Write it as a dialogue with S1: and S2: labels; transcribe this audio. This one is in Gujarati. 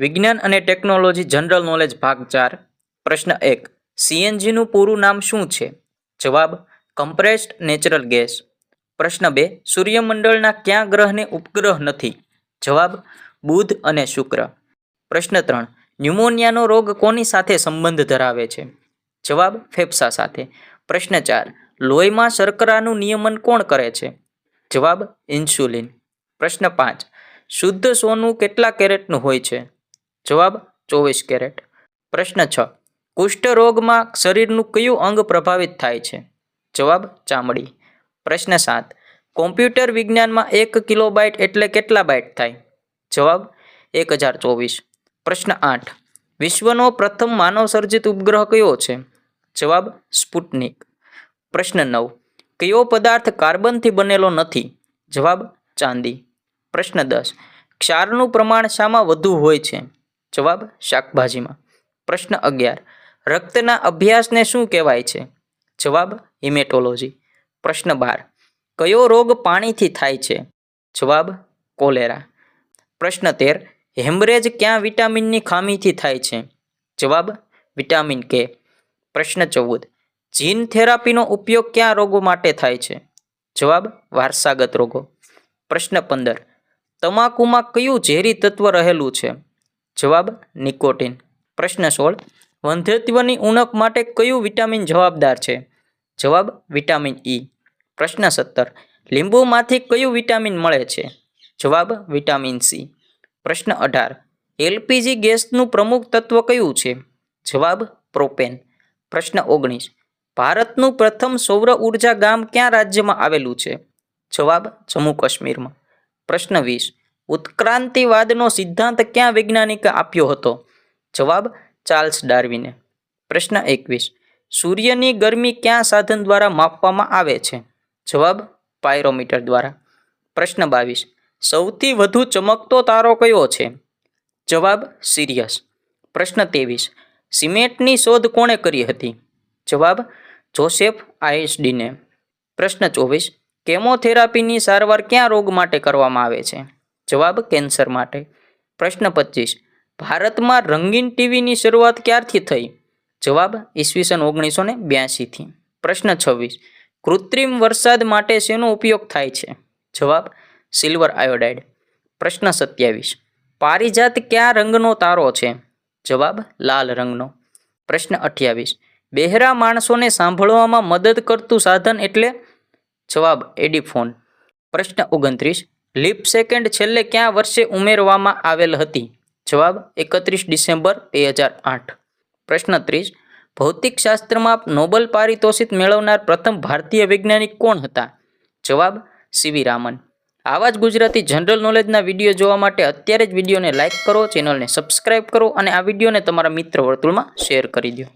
S1: વિજ્ઞાન અને ટેકનોલોજી જનરલ નોલેજ ભાગ ચાર. પ્રશ્ન એક, સીએનજીનું પૂરું નામ શું છે? જવાબ, કમ્પ્રેસ્ડ નેચરલ ગેસ. પ્રશ્ન બે, સૂર્યમંડળના ક્યાં ગ્રહને ઉપગ્રહ નથી? જવાબ, બુધ અને શુક્ર. પ્રશ્ન ત્રણ, ન્યુમોનિયાનો રોગ કોની સાથે સંબંધ ધરાવે છે? જવાબ, ફેફસા સાથે. પ્રશ્ન ચાર, લોહીમાં શર્કરાનું નિયમન કોણ કરે છે? જવાબ, ઇન્સ્યુલિન. પ્રશ્ન પાંચ, શુદ્ધ સોનું કેટલા કેરેટનું હોય છે? જવાબ ચોવીસ કેરેટ. પ્રશ્ન છ. કુષ્ઠ રોગમાં શરીરનું કયું અંગ પ્રભાવિત થાય છે? જવાબ ચામડી. પ્રશ્ન સાત. કોમ્પ્યુટર વિજ્ઞાનમાં એક કિલોબાઇટ એટલે કેટલા બાઇટ થાય? જવાબ એક હજાર ચોવીસ. પ્રશ્ન આઠ. વિશ્વનો પ્રથમ માનવ સર્જિત ઉપગ્રહ કયો છે? જવાબ સ્પુટનિક. પ્રશ્ન નવ. કયો પદાર્થ કાર્બનથી બનેલો નથી? જવાબ ચાંદી. પ્રશ્ન દસ. ક્ષારનું પ્રમાણ શામાં વધુ હોય છે? જવાબ શાકભાજીમાં. પ્રશ્ન અગિયાર. રક્તના અભ્યાસને શું કહેવાય છે? જવાબ હિમેટોલોજી. પ્રશ્ન બાર. કયો રોગ પાણીથી થાય છે? જવાબ કોલેરા. પ્રશ્ન તેર. હેમરેજ ક્યાં વિટામિનની ખામીથી થાય છે? જવાબ વિટામિન કે. પ્રશ્ન ચૌદ. જીન થેરાપીનો ઉપયોગ કયા રોગો માટે થાય છે? જવાબ વારસાગત રોગો. પ્રશ્ન પંદર. તમાકુમાં કયું ઝેરી તત્વ રહેલું છે? જવાબ નિકોટિન. પ્રશ્ન સોળ, વંધ્યત્વની ઉણપ માટે કયું વિટામિન જવાબદાર છે? જવાબ વિટામિન ઈ પ્રશ્ન સત્તર, લીંબુમાંથી કયું વિટામિન મળે છે? જવાબ વિટામિન સી પ્રશ્ન અઢાર, એલપીજી ગેસનું પ્રમુખ તત્વ કયું છે? જવાબ પ્રોપેન. પ્રશ્ન ઓગણીસ, ભારતનું પ્રથમ સૌર ઊર્જા ગામ ક્યાં રાજ્યમાં આવેલું છે? જવાબ જમ્મુ કાશ્મીરમાં. પ્રશ્ન વીસ ઉત્ક્રાંતિવાદનો સિદ્ધાંત ક્યાં વૈજ્ઞાનિકે આપ્યો હતો? જવાબ ચાર્લ્સ ડાર્વિને. પ્રશ્ન એકવીસ. સૂર્યની ગરમી ક્યાં સાધન દ્વારા માપવામાં આવે છે? જવાબ પાયરોમીટર દ્વારા. પ્રશ્ન બાવીસ. સૌથી વધુ ચમકતો તારો કયો છે? જવાબ સિરિયસ. પ્રશ્ન ત્રેવીસ. સિમેન્ટની શોધ કોણે કરી હતી? જવાબ જોસેફ આઈએસડીને પ્રશ્ન ચોવીસ. કેમોથેરાપીની સારવાર ક્યાં રોગ માટે કરવામાં આવે છે? જવાબ કેન્સર માટે. પ્રશ્ન પચીસ. ભારતમાં રંગીન ટીવીની શરૂઆત ક્યારથી થઈ? જવાબ ઈસવીસન ઓગણીસો ને બ્યાસીથી પ્રશ્ન છવ્વીસ. કૃત્રિમ વરસાદ માટે શેનો ઉપયોગ થાય છે? જવાબ સિલ્વર આયોડાઇડ. પ્રશ્ન સત્યાવીસ. પારિજાત કયા રંગનો તારો છે? જવાબ લાલ રંગનો. પ્રશ્ન અઠ્યાવીસ. બહેરા માણસોને સાંભળવામાં મદદ કરતું સાધન એટલે? જવાબ એડીફોન. પ્રશ્ન ઓગણત્રીસ. લીપ સેકન્ડ છેલ્લે ક્યાં વર્ષે ઉમેરવામાં આવેલ હતી? જવાબ, એકત્રીસ ડિસેમ્બર બે હજાર આઠ. પ્રશ્ન ત્રીસ ભૌતિકશાસ્ત્રમાં નોબલ પારિતોષિક મેળવનાર પ્રથમ ભારતીય વૈજ્ઞાનિક કોણ હતા? જવાબ સીવી રામન. આવા જ ગુજરાતી જનરલ નોલેજના વીડિયો જોવા માટે અત્યારે જ વિડીયોને લાઇક કરો, ચેનલને સબસ્ક્રાઇબ કરો અને આ વિડીયોને તમારા મિત્ર વર્તુળમાં શેર કરી દો.